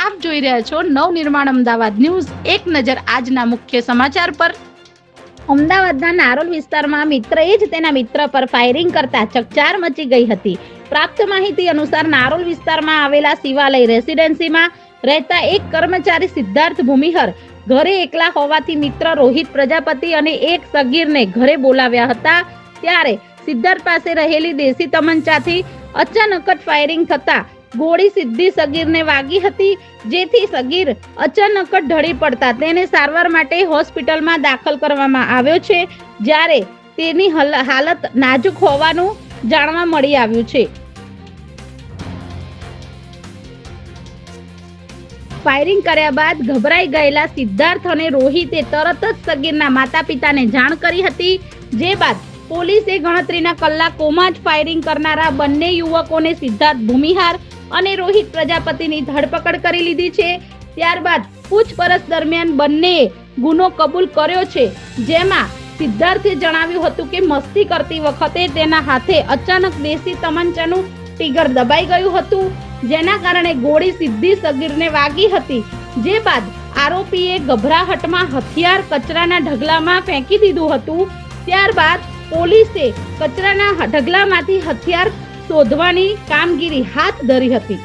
આપ જોઈ રહ્યા છો નવનિર્માણ અમદાવાદ ન્યૂઝ. એક નજર આજના મુખ્ય સમાચાર પર. અમદાવાદના નારોલ વિસ્તારમાં મિત્રએ જ તેના મિત્ર પર ફાયરિંગ કરતા ચકચાર મચી ગઈ હતી. પ્રાપ્ત માહિતી અનુસાર નારોલ વિસ્તારમાં આવેલા શિવાલય રેસિડેન્સીમાં રહેતા એક કર્મચારી સિદ્ધાર્થ ભૂમિહર ઘરે એકલા હોવાથી મિત્ર રોહિત પ્રજાપતિ અને એક સગીરને ઘરે બોલાવ્યા હતા. ત્યારે સિદ્ધાર્થ પાસે રહેલી દેશી તમંચાથી અચાનક જ ફાયરિંગ થતા ગોળી સીધી સગીરને વાગી હતી, જેથી સગીર અચાનક જ ઢળી પડતા તેને સારવાર માટે હોસ્પિટલમાં દાખલ કરવામાં આવ્યો છે, જ્યારે તેની હાલત નાજુક હોવાનું જાણવા મળી આવ્યું છે. ફાયરિંગ કર્યા બાદ ગભરાઈ ગયેલા સિદ્ધાર્થ અને રોહિતે તરત જ સગીરના માતા પિતાને જાણ કરી હતી, જે બાદ પોલીસે ગણતરીના કલાકોમાં જ ફાયરિંગ કરનારા બંને યુવકોને સિદ્ધાર્થ ભૂમિહાર અને રોહિત પ્રજાપતિની ધરપકડ કરી લીધી છે. ત્યારબાદ પૂછપરછ દરમિયાન બંને ગુનો કબૂલ કર્યો છે. જેમાં સિદ્ધાર્થે જણાવ્યું હતું કે મસ્તી કરતી વખતે તેના હાથે અચાનક દેશી તમંચાનું ટીગર દબાઈ ગયું હતું, જેના કારણે ગોળી સીધી સગીરને વાગી હતી. જે બાદ આરોપીએ ગભરાહટમાં હથિયાર કચરાના ઢગલામાં ફેંકી દીધું હતું. ત્યારબાદ પોલીસે કચરાના ઢગલામાંથી હથિયાર શોધવાની કામગીરી હાથ ધરી હતી.